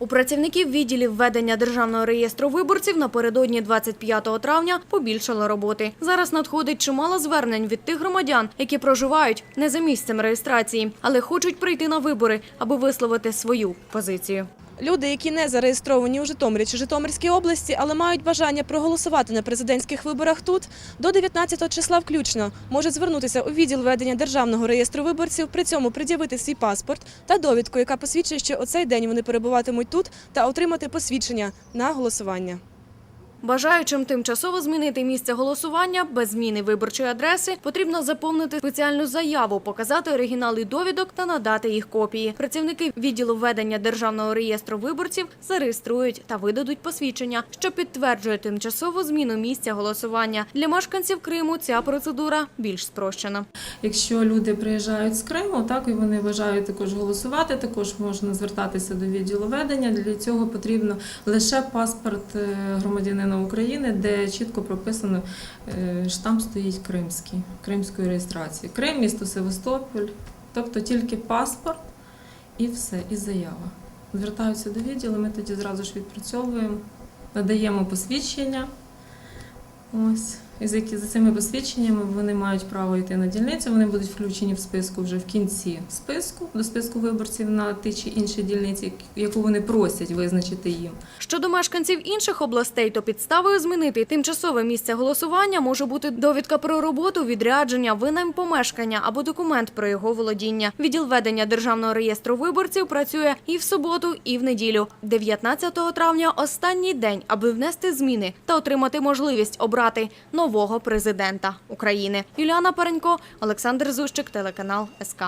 У працівників відділів ведення державного реєстру виборців напередодні 25 травня побільшало роботи. Зараз надходить чимало звернень від тих громадян, які проживають не за місцем реєстрації, але хочуть прийти на вибори, аби висловити свою позицію. Люди, які не зареєстровані у Житомирі чи Житомирській області, але мають бажання проголосувати на президентських виборах тут, до 19 числа включно можуть звернутися у відділ ведення державного реєстру виборців, при цьому пред'явити свій паспорт та довідку, яка посвідчує, що у цей день вони перебуватимуть тут, та отримати посвідчення на голосування. Бажаючим тимчасово змінити місце голосування без зміни виборчої адреси потрібно заповнити спеціальну заяву, показати оригінали довідок та надати їх копії. Працівники відділу ведення державного реєстру виборців зареєструють та видадуть посвідчення, що підтверджує тимчасову зміну місця голосування. Для мешканців Криму ця процедура більш спрощена. Якщо люди приїжджають з Криму, так і вони бажають також голосувати, також можна звертатися до відділу ведення. Для цього потрібно лише паспорт е, громадянина України, де чітко прописано е, штамп стоїть кримський, кримської реєстрації. Крим, місто Севастополь, тобто тільки паспорт і все, і заява. Звертаються до відділу, ми тоді зразу ж відпрацьовуємо, надаємо посвідчення. Ось. За цими посвідченнями вони мають право йти на дільницю. Вони будуть включені в списку вже в кінці списку до списку виборців на ті чи інші дільниці, яку вони просять визначити їм. Щодо мешканців інших областей, то підставою змінити тимчасове місце голосування може бути довідка про роботу, відрядження, винайм помешкання або документ про його володіння. Відділ ведення державного реєстру виборців працює і в суботу, і в неділю. 19 травня – останній день, аби внести зміни та отримати можливість обрати нового президента України. Юліана Паренько, Олександр Зущик, телеканал СК.